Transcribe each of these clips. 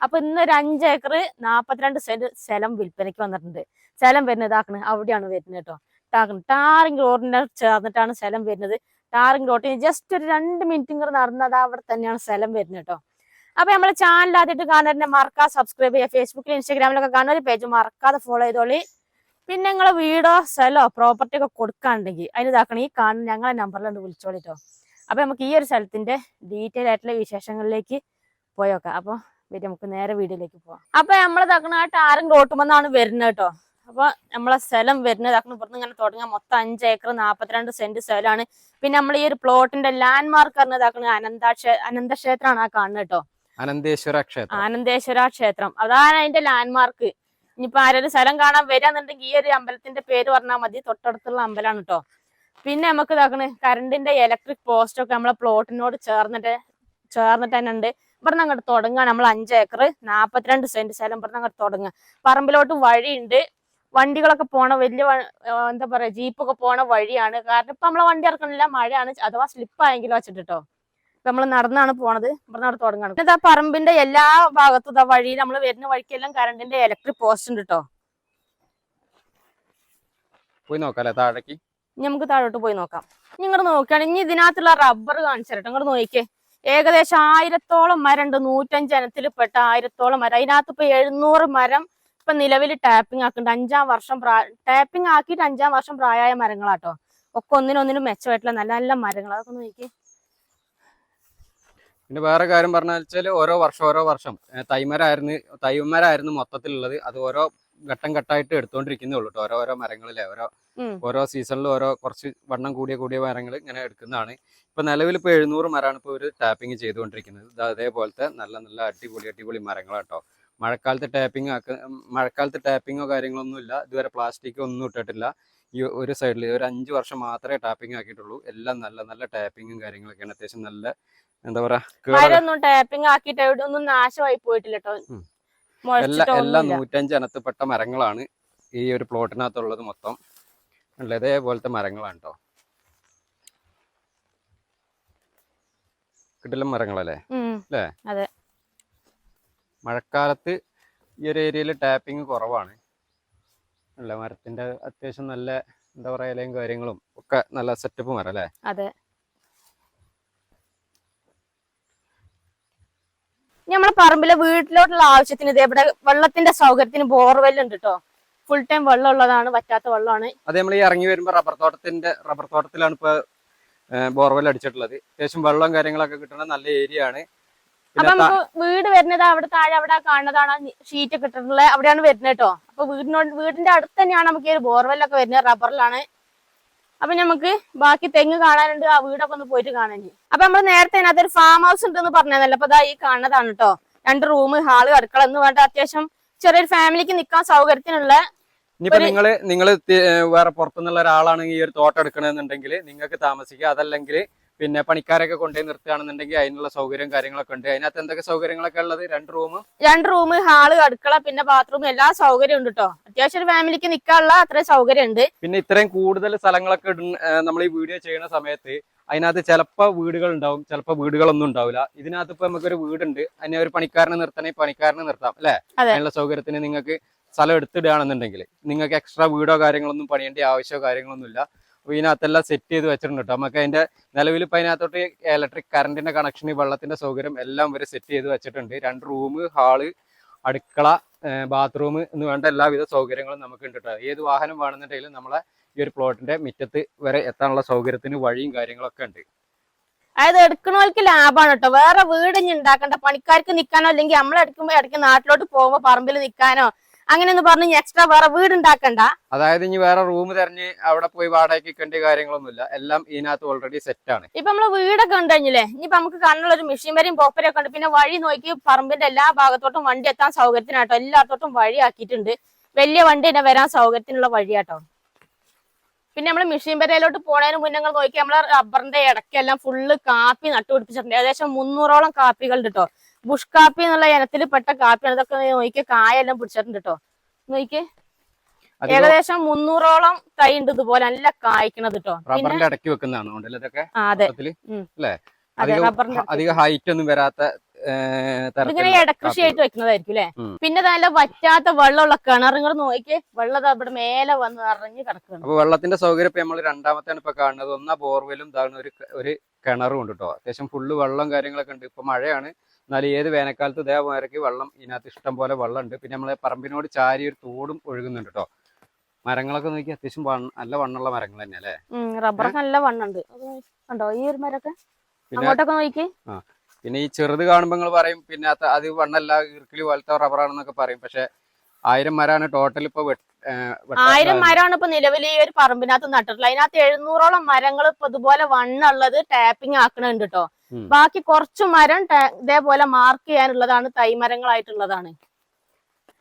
അപ്പൊ ഇന്ന് ഒരു അഞ്ച് ഏക്കർ നാപ്പത്തിരണ്ട് സെന്റ് സ്ഥലം വിൽപ്പനയ്ക്ക് വന്നിട്ടുണ്ട്. സ്ഥലം വരുന്നത് ഇതാക്കണ്. അവിടെയാണ് വരുന്നത് കേട്ടോ. ഇതാക്കണം. ടാറിംഗ് റോഡിന്റെ ചേർന്നിട്ടാണ് സ്ഥലം വരുന്നത്. ടാറിംഗ് റോഡിന് ജസ്റ്റ് ഒരു രണ്ട് മിനിറ്റ് കൂടെ നടന്നത് അവിടെ തന്നെയാണ് സ്ഥലം വരുന്നത് കേട്ടോ. അപ്പൊ നമ്മളെ ചാനൽ ആദ്യമായിട്ട് കാണുന്നതിനെ മറക്കാതെ സബ്സ്ക്രൈബ് ചെയ്യുക. ഫേസ്ബുക്കിൽ ഇൻസ്റ്റാഗ്രാമിലൊക്കെ കാണുന്ന ഒരു പേജ് മറക്കാതെ ഫോളോ ചെയ്തോളി. പിന്നെ നിങ്ങളെ വീടോ സ്ഥലമോ പ്രോപ്പർട്ടി ഒക്കെ കൊടുക്കാണ്ടെങ്കിൽ അതിന് ഇതാക്കണം. ഈ കാണുന്ന ഞങ്ങളെ നമ്പറിലുണ്ട് വിളിച്ചോളിട്ടോ അപ്പൊ നമുക്ക് ഈ ഒരു സ്ഥലത്തിന്റെ ഡീറ്റെയിൽ ആയിട്ടുള്ള വിശേഷങ്ങളിലേക്ക് പോയോക്കാം അപ്പൊ വരും. നമുക്ക് നേരെ വീഡിയോയിലേക്ക് പോവാം. അപ്പൊ നമ്മൾ തക്കണ ആ ടാറിംഗ് റോട്ടുമെന്നാണ് വരുന്നത് കേട്ടോ. അപ്പൊ നമ്മളെ സ്ഥലം വരുന്നത് ഇതാക്കണം ഇവിടുന്ന് ഇങ്ങനെ തുടങ്ങാൻ മൊത്തം അഞ്ച് ഏക്കർ നാപ്പത്തിരണ്ട് സെന്റ് സ്ഥലമാണ്. പിന്നെ നമ്മൾ ഈ ഒരു പ്ലോട്ടിന്റെ ലാൻഡ് മാർക്ക് പറഞ്ഞത് അക്കണ അനന്താക്ഷേ അനന്തക്ഷേത്രമാണ് ആ കാണുന്നത് കേട്ടോ. അനന്തേശ്വര ക്ഷേത്രം. അനന്തേശ്വര ക്ഷേത്രം. അതാണ് അതിന്റെ ലാൻഡ് മാർക്ക് ഇനിയിപ്പോ ആരൊരു സ്ഥലം കാണാൻ വരാന്നുണ്ടെങ്കിൽ ഈ ഒരു അമ്പലത്തിന്റെ പേര് പറഞ്ഞാൽ മതി. തൊട്ടടുത്തുള്ള അമ്പലമാണ് കേട്ടോ. പിന്നെ നമുക്ക് ഇതാക്കണ് കറണ്ടിന്റെ ഇലക്ട്രിക് പോസ്റ്റ് ഒക്കെ നമ്മളെ പ്ലോട്ടിനോട് ചേർന്നിട്ട് ചേർന്നിട്ട് തന്നെ ഉണ്ട് ഇവിടുന്ന് അങ്ങോട്ട് തുടങ്ങുക നമ്മൾ അഞ്ച് ഏക്കർ നാപ്പത്തിരണ്ട് സെന്റ് സ്ഥലം ഇവിടുന്ന് അങ്ങോട്ട് തുടങ്ങുക പറമ്പിലോട്ട് വഴിയുണ്ട്. വണ്ടികളൊക്കെ പോണ വലിയ ആ, എന്താ പറയാ ജീപ്പൊക്കെ പോണ വഴിയാണ്. കാരണം ഇപ്പൊ നമ്മളെ വണ്ടി ഇറക്കണില്ല മഴയാണ്. അഥവാ സ്ലിപ്പ് ആയെങ്കിലും വെച്ചിട്ട് കേട്ടോ നമ്മൾ നടന്നാണ് പോണത്. ഇവിടുന്ന് അവിടെ തുടങ്ങണം. പിന്നെ ഇതാ പറമ്പിന്റെ എല്ലാ ഭാഗത്തും ഇതാ വഴി നമ്മൾ വരുന്ന വഴിക്കെല്ലാം കറണ്ടിന്റെ ഇലക്ട്രിക് പോസ്റ്റ് ഉണ്ട് കേട്ടോ പോയി നോക്കാല്ലേ താഴേക്ക്? നമുക്ക് താഴോട്ട് പോയി നോക്കാം. നിങ്ങൾ നോക്കുകയാണെങ്കിൽ ഇനി ഇതിനകത്തുള്ള റബ്ബർ കാണിച്ചു തരട്ടെ ഇങ്ങോട്ട് നോക്കിക്കേ ഏകദേശം ആയിരത്തോളം മരം ഉണ്ട് നൂറ്റഞ്ച് ഇനത്തിൽപ്പെട്ട ആയിരത്തോളം മരം. അതിനകത്ത് ഇപ്പൊ എഴുന്നൂറ് മരം ഇപ്പൊ നിലവിൽ ടാപ്പിംഗ് ആക്കുന്നുണ്ട്. അഞ്ചാം വർഷം ടാപ്പിംഗ് ആക്കിയിട്ട് അഞ്ചാം വർഷം പ്രായമായ മരങ്ങളാട്ടോ. ഒക്കെ ഒന്നിനൊന്നിനും മെച്ചമായിട്ടുള്ള നല്ല നല്ല മരങ്ങൾ അതൊക്കെ നോക്കി പിന്നെ വേറെ കാര്യം പറഞ്ഞാൽ വെച്ചാൽ ഓരോ വർഷം ഓരോ വർഷം. തൈമരായിരുന്നു തൈമരായിരുന്നു മൊത്തത്തിലുള്ളത്. അത് ഓരോ ഘട്ടം ഘട്ടമായിട്ട് എടുത്തോണ്ടിരിക്കുന്നേ ഉള്ളൂ. ഓരോ ഓരോ മരങ്ങളിലെ ഓരോ ഓരോ സീസണിലും ഓരോ കുറച്ച് വണ്ണം കൂടിയ കൂടിയ മരങ്ങൾ ഇങ്ങനെ എടുക്കുന്നതാണ്. ഇപ്പൊ നിലവിൽ ഇപ്പൊ എഴുന്നൂറ് മരമാണ് ഇപ്പൊ ഒരു ടാപ്പിംഗ് ചെയ്തുകൊണ്ടിരിക്കുന്നത്. ഇത് അതേപോലത്തെ നല്ല നല്ല അടിപൊളി അടിപൊളി മരങ്ങളാട്ടോ മഴക്കാലത്ത് ടാപ്പിംഗ് ആക്ക മഴക്കാലത്ത് ടാപ്പിങ്ങോ കാര്യങ്ങളൊന്നും ഇല്ല. ഇതുവരെ പ്ലാസ്റ്റിക് ഒന്നും ഇട്ടിട്ടില്ല. ഈ ഒരു സൈഡിൽ ഒരു അഞ്ച് വർഷം മാത്രമേ ടാപ്പിംഗ് ആക്കിയിട്ടുള്ളൂ. എല്ലാം നല്ല നല്ല ടാപ്പിങ്ങും കാര്യങ്ങളൊക്കെയാണ്. അത്യാവശ്യം നല്ല എന്താ പറയാ ടാപ്പിംഗ് ആക്കിയിട്ട് ഒന്നും നാശമായി പോയിട്ടില്ല കേട്ടോ. എല്ലാ എല്ലാ നൂറ്റഞ്ച് ഇനത്തിൽപ്പെട്ട മരങ്ങളാണ് ഈ ഒരു പ്ലോട്ടിനകത്തുള്ളത് മൊത്തം. അല്ല ഇതേപോലത്തെ മരങ്ങളാണ് കേട്ടോ കിടിലം മരങ്ങളല്ലേ? ഉം. മഴക്കാലത്ത് ഈ ഒരു ഏരിയയിൽ ടാപ്പിംഗ് കുറവാണ്. അല്ല മരത്തിന്റെ അത്യാവശ്യം നല്ല എന്താ പറയാ കാര്യങ്ങളും ഒക്കെ നല്ല സെറ്റപ്പ് മരം അല്ലേ നമ്മളെ പറമ്പിലെ വീട്ടിലോട്ടുള്ള ആവശ്യത്തിന് ഇത് ഇവിടെ വെള്ളത്തിന്റെ സൗകര്യത്തിന് ബോർവെൽ ഉണ്ട് കേട്ടോ ഫുൾ ടൈം വെള്ളം ഉള്ളതാണ് പറ്റാത്ത വെള്ളമാണ്. അതെ നമ്മൾ ഈ ഇറങ്ങി വരുമ്പോൾ റബ്ബർ തോട്ടത്തിന്റെ റബ്ബർ തോട്ടത്തിലാണ് ഇപ്പൊ ബോർവെൽ അടിച്ചിട്ടുള്ളത്. അത്യാവശ്യം വെള്ളം കാര്യങ്ങളൊക്കെ കിട്ടണ നല്ല ഏരിയ ആണ്. അപ്പൊ നമുക്ക് വീട് വരുന്നത് അവിടെ താഴെ അവിടെ കാണുന്നതാണ് ഷീറ്റ് ഒക്കെ ഇട്ടിട്ടുള്ളത് അവിടെയാണ് വരുന്നത് കേട്ടോ അപ്പൊ വീടിനോട് വീടിന്റെ അടുത്ത് തന്നെയാണ് നമുക്ക് ഈ ഒരു ബോർവെല്ലൊക്കെ വരുന്നത് റബ്ബറിലാണ് അപ്പൊ നമുക്ക് ബാക്കി തെങ്ങ് കാണാനുണ്ട് ആ വീടൊക്കെ ഒന്ന് പോയിട്ട് കാണാൻ അപ്പൊ നമ്മൾ നേരത്തെ അതിനകത്ത് ഒരു ഫാം ഹൗസ് ഉണ്ടെന്ന് പറഞ്ഞതല്ലോ? അപ്പൊ അതാ ഈ കാണുന്നതാണ് കേട്ടോ രണ്ട് റൂം ഹാൾ അടുക്കള എന്ന് വേണ്ട അത്യാവശ്യം ചെറിയൊരു ഫാമിലിക്ക് നിൽക്കാൻ സൗകര്യത്തിനുള്ള ഇനിയിപ്പോ നിങ്ങൾ നിങ്ങൾ തി- വേറെ പുറത്തുനിന്നുള്ള ഒരാളാണെങ്കിൽ ഈ ഒരു തോട്ടം എടുക്കണമെന്നുണ്ടെങ്കിൽ നിങ്ങൾക്ക് താമസിക്കുക അതല്ലെങ്കിൽ പിന്നെ പണിക്കാരൊക്കെ കൊണ്ടുപോയി നിർത്തുകയാണെന്നുണ്ടെങ്കിൽ അതിനുള്ള സൗകര്യം കാര്യങ്ങളൊക്കെ ഉണ്ട്. അതിനകത്ത് എന്തൊക്കെ സൗകര്യങ്ങളൊക്കെ ഉള്ളത്? രണ്ട് റൂം രണ്ട് റൂം ഹാൾ അടുക്കള പിന്നെ ബാത്റൂം എല്ലാ സൗകര്യം ഉണ്ട് കേട്ടോ അത്യാവശ്യം ഒരു ഫാമിലിക്ക് നിൽക്കാനുള്ള അത്ര സൗകര്യം ഉണ്ട് പിന്നെ ഇത്രയും കൂടുതൽ സ്ഥലങ്ങളൊക്കെ നമ്മൾ ഈ വീഡിയോ ചെയ്യുന്ന സമയത്ത് അതിനകത്ത് ചിലപ്പോൾ വീടുകൾ ഉണ്ടാവും ചിലപ്പോൾ വീടുകളൊന്നും ഉണ്ടാവില്ല. ഇതിനകത്ത് ഇപ്പൊ നമുക്കൊരു വീടുണ്ട്. അതിനെ ഒരു പണിക്കാരനെ നിർത്തണമെങ്കിൽ പണിക്കാരനെ നിർത്താം അല്ലെ? അതെ. അതിനുള്ള സൗകര്യത്തിന് നിങ്ങൾക്ക് സ്ഥലം എടുത്തിടുകയാണെന്നുണ്ടെങ്കിൽ നിങ്ങൾക്ക് എക്സ്ട്രാ വീടോ കാര്യങ്ങളൊന്നും പണിയേണ്ട ആവശ്യമോ കാര്യങ്ങളൊന്നും ഇല്ല. ഇതിനകത്തെല്ലാം സെറ്റ് ചെയ്ത് വെച്ചിട്ടുണ്ട് കേട്ടോ. നമുക്ക് അതിന്റെ നിലവിൽ ഇപ്പൊ അതിനകത്തോട്ട് ഇലക്ട്രിക് കറണ്ടിന്റെ കണക്ഷൻ വെള്ളത്തിന്റെ സൗകര്യം എല്ലാം വരെ സെറ്റ് ചെയ്ത് വെച്ചിട്ടുണ്ട്. രണ്ട് റൂം ഹാൾ അടുക്കള ബാത്റൂം എന്ന് വേണ്ട എല്ലാവിധ സൗകര്യങ്ങളും നമുക്ക് ഉണ്ട് ഏത് വാഹനം വേണമെന്നുണ്ടെങ്കിലും നമ്മളെ ഈ ഒരു പ്ലോട്ടിന്റെ മുറ്റത്ത് വരെ എത്താനുള്ള സൗകര്യത്തിന് വഴിയും കാര്യങ്ങളൊക്കെ ഉണ്ട്. അതായത് എടുക്കണവർക്ക് ലാഭമാണ് കേട്ടോ വേറെ വീട് ഇനി ഉണ്ടാക്കണ്ട. പണിക്കാർക്ക് നിൽക്കാനോ അല്ലെങ്കിൽ നമ്മൾ എടുക്കുമ്പോ ഇടയ്ക്ക് നാട്ടിലോട്ട് പോകുമ്പോ പറമ്പിൽ നിൽക്കാനോ അങ്ങനെയൊന്നും പറഞ്ഞ് എക്സ്ട്രാ വേറെ വീട് ഉണ്ടാക്കണ്ട അതായത് ഇനി വേറെ റൂം തെരഞ്ഞ് അവിടെ പോയി വാടകയ്ക്ക് നിൽക്കേണ്ട കാര്യങ്ങളൊന്നുമില്ല. എല്ലാം ഇതിനകത്ത് ഓൾറെഡി സെറ്റ് ആണ്. ഇപ്പൊ നമ്മൾ വീടൊക്കെ ഉണ്ട് കഴിഞ്ഞില്ലേ ഇനിയിപ്പൊ നമുക്ക് കാണുള്ള ഒരു മെഷീൻ വരെയും പോപ്പരൊക്കെ ഉണ്ട്. പിന്നെ വഴി നോക്കി പറമ്പിന്റെ എല്ലാ ഭാഗത്തോട്ടും വണ്ടി എത്താൻ സൗകര്യത്തിനാട്ടോ എല്ലാത്തോട്ടും വഴി ആക്കിയിട്ടുണ്ട് വലിയ വണ്ടി തന്നെ വരാൻ സൗകര്യത്തിനുള്ള വഴിയാട്ടോ. പിന്നെ നമ്മൾ മെഷീൻ പെരയിലോട്ട് പോണതിന് മുന്നേ നിങ്ങൾ നോക്കി നമ്മളെ റബ്ബറിന്റെ ഇടയ്ക്കെല്ലാം ഫുള്ള് കാപ്പി നട്ടുപിടിപ്പിച്ചിട്ടുണ്ട്. ഏകദേശം മുന്നൂറോളം കാപ്പികൾ കേട്ടോ ബുഷ് കാപ്പി എന്നുള്ള ഇനത്തിൽ പെട്ട കാപ്പിയാണ്. ഇതൊക്കെ നോക്കി കായെല്ലാം പിടിച്ചിട്ടുണ്ട് കേട്ടോ നോക്കി അധികം ഏകദേശം മുന്നൂറോളം തൈ ഉണ്ട് ഇതുപോലെ നല്ല കായ്ക്കണത് കേട്ടോ റബ്ബറിന്റെ ഇടയ്ക്ക് വെക്കുന്നതാണ് അധികം ഹൈറ്റ് ഒന്നും വരാത്ത ഇതിങ്ങനെ ഇടക്കൃഷി ആയിട്ട് വെക്കുന്നതായിരിക്കും അല്ലെ? പിന്നെ നല്ല വറ്റാത്ത വെള്ളമുള്ള കിണറുകൾ നോക്കി വെള്ളം അവിടെ മേലെ വന്ന് നിറഞ്ഞ് കിടക്കുന്നു അപ്പൊ വെള്ളത്തിന്റെ സൗകര്യം ഇപ്പൊ നമ്മൾ രണ്ടാമത്തെയാണ് ഇപ്പൊ കാണുന്നത്. ഒന്നാ ബോർവെലും ഇതാണ് ഒരു ഒരു കിണറും ഉണ്ട് കേട്ടോ അത്യാവശ്യം ഫുള്ള് വെള്ളം കാര്യങ്ങളൊക്കെ ഉണ്ട്. ഇപ്പൊ മഴയാണ്. എന്നാലും ഏത് വേനൽക്കാലത്ത് ഇതേമാരക്ക് വെള്ളം ഇതിനകത്ത് ഇഷ്ടം പോലെ വെള്ളം ഉണ്ട് പിന്നെ നമ്മളെ പറമ്പിനോട് ചാരി ഒരു തോടും ഒഴുകുന്നുണ്ട് കേട്ടോ മരങ്ങളൊക്കെ നോക്കി അത്യാവശ്യം നല്ല വണ്ണുള്ള മരങ്ങൾ തന്നെ അല്ലേ? റബ്ബറൊക്കെ നല്ല വണ്ണുണ്ട്. കണ്ടോ ഈ ഒരു മരൊക്കെ പിന്നെ അങ്ങോട്ടൊക്കെ നോക്കി പിന്നെ ഈ ചെറുത് കാണുമ്പോൾ നിങ്ങൾ പറയും പിന്നെ അത് വണ്ണല്ല ഇർക്കിളി പോലത്തെ റബ്ബറാണെന്നൊക്കെ പറയും. പക്ഷെ ആയിരം മരമാണ് ടോട്ടൽ ഇപ്പൊ ആയിരം മരമാണ് ഇപ്പൊ നിലവിൽ ഈ ഒരു പറമ്പിനകത്ത് നട്ടിട്ടുള്ളത്. അതിനകത്ത് എഴുന്നൂറോളം മരങ്ങൾ ഇപ്പൊ ഇതുപോലെ വണ്ണുള്ളത് ടാപ്പിംഗ് ആക്കണുണ്ട് കേട്ടോ. ബാക്കി കുറച്ച് മരം ഇതേപോലെ മാർക്ക് ചെയ്യാനുള്ളതാണ് തൈമരങ്ങളായിട്ടുള്ളതാണ്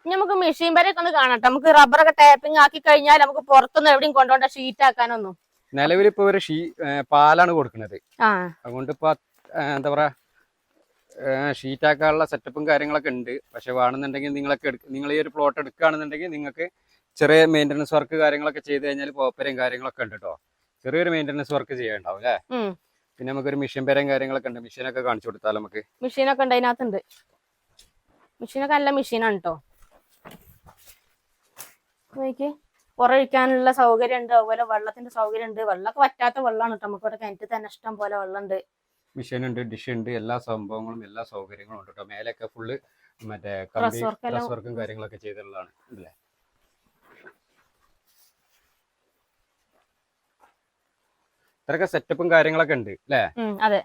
നമുക്ക് മെഷീൻ വരെ ഒന്ന് കാണട്ടെ. നമുക്ക് റബ്ബറൊക്കെ ടാപ്പിംഗ് ആക്കി കഴിഞ്ഞാൽ നമുക്ക് പുറത്തൊന്നും എവിടെയും കൊണ്ടുപോകണ്ട ഷീറ്റ് ആക്കാനൊന്നും. നിലവിൽ ഇപ്പൊ ഒരു ഷീ പാലാണ് കൊടുക്കുന്നത്. അതുകൊണ്ട് ഇപ്പൊ എന്താ പറയാ ഷീറ്റ് ആക്കാനുള്ള സെറ്റപ്പും കാര്യങ്ങളൊക്കെ ഉണ്ട്. പക്ഷെ വേണമെന്നുണ്ടെങ്കിൽ നിങ്ങളൊക്കെ നിങ്ങൾ ഈ ഒരു പ്ലോട്ട് എടുക്കുകയാണെന്നുണ്ടെങ്കിൽ നിങ്ങൾക്ക് ചെറിയ മെയിന്റനൻസ് വർക്ക് കാര്യങ്ങളൊക്കെ ചെയ്ത് കഴിഞ്ഞാൽ പോപ്പരയും കാര്യങ്ങളൊക്കെ ഉണ്ട് കേട്ടോ ചെറിയൊരു മെയിന്റനൻസ് വർക്ക് ചെയ്യാനുണ്ടാവും അല്ലേ പിന്നെ നമുക്കൊരു മെഷീൻ പേരും കാര്യങ്ങളൊക്കെ ഉണ്ട്. മെഷീനൊക്കെ കാണിച്ചു കൊടുത്താൽ നമുക്ക്? മെഷീനൊക്കെ ഉണ്ട് അതിനകത്തുണ്ട്. മെഷീനൊക്കെ നല്ല മെഷീനാണ് കേട്ടോ നോക്കി പുറഴിക്കാനുള്ള സൗകര്യം ഉണ്ട്. അതുപോലെ വെള്ളത്തിന്റെ സൗകര്യം ഉണ്ട്. വെള്ളമൊക്കെ വറ്റാത്ത വെള്ളമാണ് കേട്ടോ നമുക്ക് ഇവിടെ കിണറ്റിൽ തന്നെ ഇഷ്ടം പോലെ വെള്ളമുണ്ട്. മെഷീൻ ഉണ്ട് ഡിഷ് ഉണ്ട്. എല്ലാ സംഭവങ്ങളും എല്ലാ സൗകര്യങ്ങളും ഉണ്ട് കേട്ടോ മേലൊക്കെ ഫുള്ള് മറ്റേ വർക്കും കാര്യങ്ങളൊക്കെ ചെയ്തിട്ടുള്ളതാണ്. അല്ലേ? ഇത്രയൊക്കെ സെറ്റപ്പും കാര്യങ്ങളൊക്കെ ഉണ്ട് അല്ലേ? അതെ.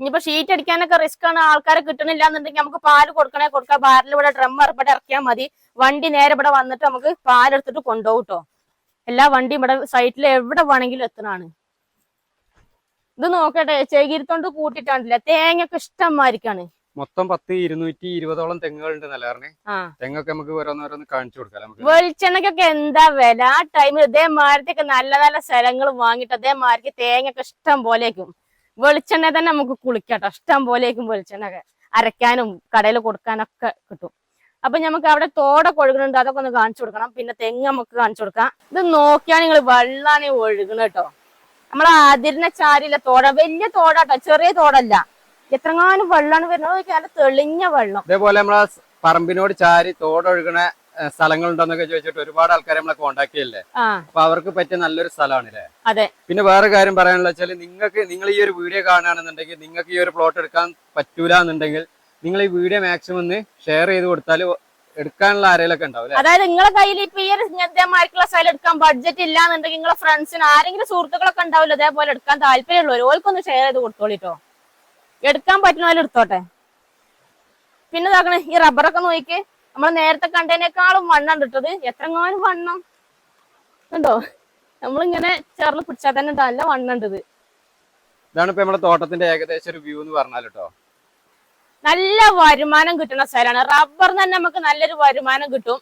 ഇനിയിപ്പോ ഷീറ്റ് അടിക്കാനൊക്കെ റിസ്ക് ആണ്. ആൾക്കാരെ കിട്ടണില്ല എന്നുണ്ടെങ്കിൽ നമുക്ക് പാൽ കൊടുക്കണേ കൊടുക്കാം. പാലിൽ ഇവിടെ ഡ്രം ഇവിടെ ഇറക്കിയാൽ മതി. വണ്ടി നേരെ ഇവിടെ വന്നിട്ട് നമുക്ക് പാലെടുത്തിട്ട് കൊണ്ടുപോകും കേട്ടോ എല്ലാ വണ്ടിയും ഇവിടെ സൈറ്റിൽ എവിടെ വേണമെങ്കിലും എത്തണാണ്. ഇത് നോക്കട്ടെ ചെകിരിത്തോണ്ട് കൂട്ടിട്ടാണ്ടില്ല തേങ്ങയൊക്കെ ഇഷ്ടം മാതിരിക്കാണ് മൊത്തം പത്ത് ഇരുന്നൂറ്റി ഇരുപതോളം തെങ്ങുകളുണ്ട് നിലറിന് തെങ്ങൊക്കെ നമുക്ക് ഓരോന്നോരോന്ന് കാണിച്ചു കൊടുക്കാം നമുക്ക്. വെളിച്ചെണ്ണക്കൊക്കെ എന്താ വില? ആ ടൈമിൽ ഇതേമാരത്തൊക്കെ നല്ല നല്ല സ്ഥലങ്ങൾ വാങ്ങിട്ട് അതേമാതിരിക്ക് തേങ്ങയൊക്കെ ഇഷ്ടം പോലേക്കും വെളിച്ചെണ്ണ തന്നെ നമുക്ക് കുളിക്കട്ടോ. ഇഷ്ടം പോലേക്കും വെളിച്ചെണ്ണ അരയ്ക്കാനും കടയിൽ കൊടുക്കാനൊക്കെ കിട്ടും. അപ്പൊ നമുക്ക് അവിടെ തോട ഒഴുകുന്നുണ്ട് അതൊക്കെ ഒന്ന് കാണിച്ചു കൊടുക്കണം. പിന്നെ തെങ്ങ് നമുക്ക് കാണിച്ചു കൊടുക്കാം. ഇത് നോക്കിയാൽ നിങ്ങൾ വെള്ളാണ് ഒഴുകണ കേട്ടോ. നമ്മളെ അതിരിനെ ചാരില്ല തോട. വലിയ തോടാട്ടോ ചെറിയ തോടല്ല. എത്രങ്ങാനും വെള്ളമാണ് വരുന്നത്. നല്ല തെളിഞ്ഞ വെള്ളം. അതേപോലെ നമ്മളെ പറമ്പിനോട് ചാരി തോടൊഴുകണ സ്ഥലങ്ങൾ സ്ഥലങ്ങളുണ്ടോന്നൊക്കെ ചോദിച്ചിട്ട് ഒരുപാട് ആൾക്കാരെ നമ്മളെ കോണ്ടാക്ട് ചെയ്യല്ലേ? അപ്പൊ അവർക്ക് പറ്റിയ നല്ലൊരു സ്ഥലമാണ് അല്ലേ അതെ. പിന്നെ വേറെ കാര്യം പറയാനുള്ള വെച്ചാൽ നിങ്ങൾക്ക് നിങ്ങൾ ഈ ഒരു വീഡിയോ കാണുകയാണെന്നുണ്ടെങ്കിൽ നിങ്ങൾക്ക് ഈ ഒരു പ്ലോട്ട് എടുക്കാൻ പറ്റൂല എന്നുണ്ടെങ്കിൽ നിങ്ങൾ ഈ വീഡിയോ മാക്സിമം ഒന്ന് ഷെയർ ചെയ്ത് കൊടുത്താൽ എടുക്കാനുള്ള ആരെയൊക്കെ ഉണ്ടാവും അതായത് നിങ്ങളെ കയ്യിൽ ഇപ്പൊ ഈ ഒരു സ്ഥലം എടുക്കാൻ ബഡ്ജറ്റ് ഇല്ലാന്നുണ്ടെങ്കിൽ നിങ്ങളെ ഫ്രണ്ട്സിന് ആരെങ്കിലും സുഹൃത്തുക്കളൊക്കെ ഉണ്ടാവില്ല അതേപോലെ എടുക്കാൻ താല്പര്യമുള്ളവർ ഓൽക്കൊന്ന് ഷെയർ ചെയ്ത് കൊടുത്തോളിട്ടോ. എടുക്കാൻ പറ്റുന്നവരും എടുത്തോട്ടെ. പിന്നെ നോക്കണേ ഈ റബ്ബറൊക്കെ നോക്കി നമ്മൾ നേരത്തെ കണ്ടതിനേക്കാളും വണ്ണം ഇട്ടത് എത്രങ്ങാനും വണ്ണം. ഉണ്ടോ നമ്മളിങ്ങനെ ചേർന്ന് പിടിച്ചാൽ തന്നെ നല്ല വണ്ണം ഉണ്ട് ഇതാണ് ഇപ്പൊ നമ്മുടെ തോട്ടത്തിന്റെ ഏകദേശം ഒരു വ്യൂ എന്ന് പറഞ്ഞാൽ കേട്ടോ നല്ല വരുമാനം കിട്ടുന്ന സ്ഥലമാണ്. റബ്ബർ തന്നെ നമുക്ക് നല്ലൊരു വരുമാനം കിട്ടും.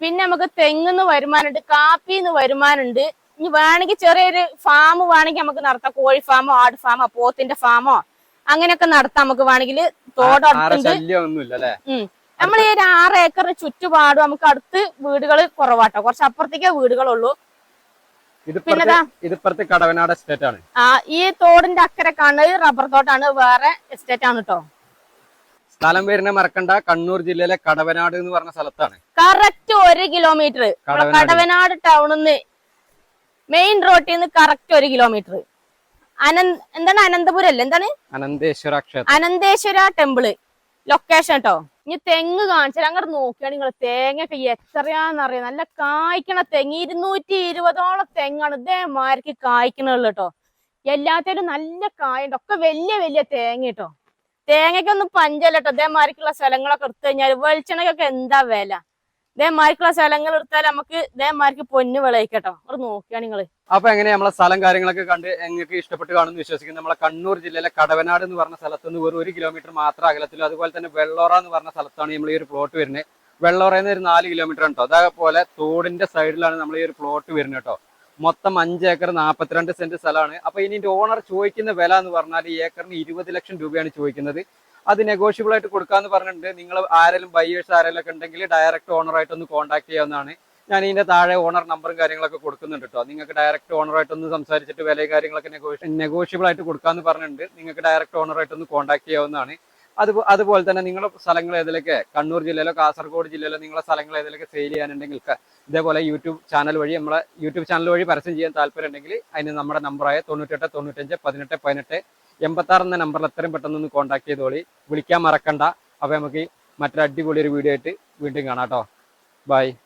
പിന്നെ നമുക്ക് തെങ്ങിന്ന് വരുമാനമുണ്ട് കാപ്പിന്ന് വരുമാനമുണ്ട്. ഇനി വേണമെങ്കിൽ ചെറിയൊരു ഫാം വേണമെങ്കിൽ നമുക്ക് നടത്താം. കോഴി ഫാമോ ആട് ഫാമോ പോത്തിന്റെ ഫാമോ അങ്ങനെയൊക്കെ നടത്താം നമുക്ക് വേണമെങ്കിൽ ഉം. നമ്മൾ ഈ ഒരു ആറ് ഏക്കറിന് ചുറ്റുപാടും നമുക്ക് അടുത്ത് വീടുകൾ കുറവാട്ടോ. കുറച്ച് അപ്പുറത്തേക്കേ വീടുകളുള്ളൂ. ഇതിപ്പുറത്ത് കടവനാട് എസ്റ്റേറ്റ് ആണ്. ആ ഈ തോടിന്റെ അക്കരെ കാണുന്നത് റബ്ബർ തോട്ടാണ്. വേറെ എസ്റ്റേറ്റ് ആണ് കേട്ടോ സ്ഥലം വരുന്ന മറക്കണ്ട. കണ്ണൂർ ജില്ലയിലെ കടവനാട് എന്ന് പറഞ്ഞ സ്ഥലത്താണ്. കറക്റ്റ് ഒരു കിലോമീറ്റർ കടവനാട്. കടവനാട് ടൗണിൽ നിന്ന് മെയിൻ റോഡിൽ നിന്ന് കറക്റ്റ് ഒരു കിലോമീറ്റർ അനന്ത് എന്താണ് അനന്തപുരം അല്ലേ? എന്താണ്? അനന്തേശ്വര അനന്തേശ്വര ടെമ്പിൾ. ലൊക്കേഷൻ കേട്ടോ ഇനി തെങ്ങ് കാണിച്ചാൽ അങ്ങോട്ട് നോക്കിയാണ് നിങ്ങൾ തേങ്ങയൊക്കെ എത്രയാന്നറിയാം നല്ല കായ്ക്കണ തെങ്ങ്. ഇരുന്നൂറ്റി ഇരുപതോളം തെങ്ങാണ് ഇതേമാർക്ക് കായ്ക്കണുള്ളു കേട്ടോ എല്ലാത്തിലും നല്ല കായുണ്ട്. ഒക്കെ വലിയ വലിയ തേങ്ങ കേട്ടോ തേങ്ങയ്ക്കൊന്നും പഞ്ചല്ല ഇതേ മാർക്കുള്ള സ്ഥലങ്ങളൊക്കെ എടുത്തു കഴിഞ്ഞാൽ വെളിച്ചെണ്ണയ്ക്കൊക്കെ എന്താ വില? ഇതേമാരിക്കുള്ള സ്ഥലങ്ങൾ എടുത്താൽ നമുക്ക് ഇതേമാർക്ക് പൊന്ന് വിളയിക്കട്ടോ. അവർ നോക്കിയാ നിങ്ങൾ? അപ്പൊ എങ്ങനെയാ നമ്മളെ സ്ഥലം കാര്യങ്ങളൊക്കെ കണ്ട് നിങ്ങൾക്ക് ഇഷ്ടപ്പെട്ട് കാണുമെന്ന് വിശ്വസിക്കുന്നു. നമ്മളെ കണ്ണൂർ ജില്ലയിലെ കടവനാട് എന്ന് പറഞ്ഞ സ്ഥലത്ത് നിന്ന് വെറും ഒരു കിലോമീറ്റർ മാത്രം അകലത്തിലും അതുപോലെ തന്നെ വെള്ളോറ എന്ന് പറഞ്ഞ സ്ഥലത്താണ് നമ്മൾ ഈ ഒരു പ്ലോട്ട് വരുന്നത്. വെള്ളോറയിൽ നിന്ന് ഒരു നാല് കിലോമീറ്റർ ഉണ്ടോ അതേപോലെ തോടിന്റെ സൈഡിലാണ് നമ്മൾ ഈ ഒരു പ്ലോട്ട് വരുന്നത് കേട്ടോ മൊത്തം അഞ്ച് ഏക്കർ നാൽപ്പത്തിരണ്ട് സെന്റ് സ്ഥലമാണ്. അപ്പൊ ഇനി ഓണർ ചോദിക്കുന്ന വില എന്ന് പറഞ്ഞാൽ ഈ ഏക്കറിന് ഇരുപത് ലക്ഷം രൂപയാണ് ചോദിക്കുന്നത്. അത് നെഗോഷ്യബിൾ ആയിട്ട് കൊടുക്കാന്ന് പറഞ്ഞിട്ടുണ്ട്. നിങ്ങൾ ആരെങ്കിലും ബയ്യേഴ്സ് ആരെങ്കിലും ഒക്കെ ഉണ്ടെങ്കിൽ ഡയറക്റ്റ് ഓണറായിട്ട് ഒന്ന് കോൺടാക്ട് ചെയ്യാവുന്നതാണ്. ഞാൻ ഇതിന്റെ താഴെ ഓണർ നമ്പറും കാര്യങ്ങളൊക്കെ കൊടുക്കുന്നുണ്ട് കേട്ടോ നിങ്ങൾക്ക് ഡയറക്റ്റ് ഓണറായിട്ട് ഒന്ന് സംസാരിച്ചിട്ട് വില കാര്യങ്ങളൊക്കെ നെഗോഷ്യബിൾ ആയിട്ട് കൊടുക്കാന്ന് പറഞ്ഞിട്ടുണ്ട്. നിങ്ങൾക്ക് ഡയറക്റ്റ് ഓണറായിട്ട് ഒന്ന് കോൺടാക്ട് ചെയ്യാവുന്നതാണ്. അത് അതുപോലെ തന്നെ നിങ്ങളുടെ സ്ഥലങ്ങൾ ഏതിലൊക്കെ? കണ്ണൂർ ജില്ലയിലോ കാസർഗോഡ് ജില്ലയിലോ നിങ്ങളുടെ സ്ഥലങ്ങൾ ഏതിലൊക്കെ സെയിൽ ചെയ്യാനുണ്ടെങ്കിൽ ഇതേപോലെ യൂട്യൂബ് ചാനൽ വഴി നമ്മളെ യൂട്യൂബ് ചാനൽ വഴി പരസ്യം ചെയ്യാൻ താല്പര്യം ഉണ്ടെങ്കിൽ അതിന് നമ്മുടെ നമ്പറായ തൊണ്ണൂറ്റെട്ട് തൊണ്ണൂറ്റഞ്ച് പതിനെട്ട് പതിനെട്ട് എൺപത്താറ് എന്ന നമ്പറിൽ എത്രയും പെട്ടെന്ന് ഒന്ന് കോൺടാക്ട് ചെയ്തോളി. വിളിക്കാൻ മറക്കണ്ട. അപ്പോൾ നമുക്ക് മറ്റൊരു അടിപൊളി ഒരു വീഡിയോ ആയിട്ട് വീണ്ടും കാണാം കേട്ടോ. ബൈ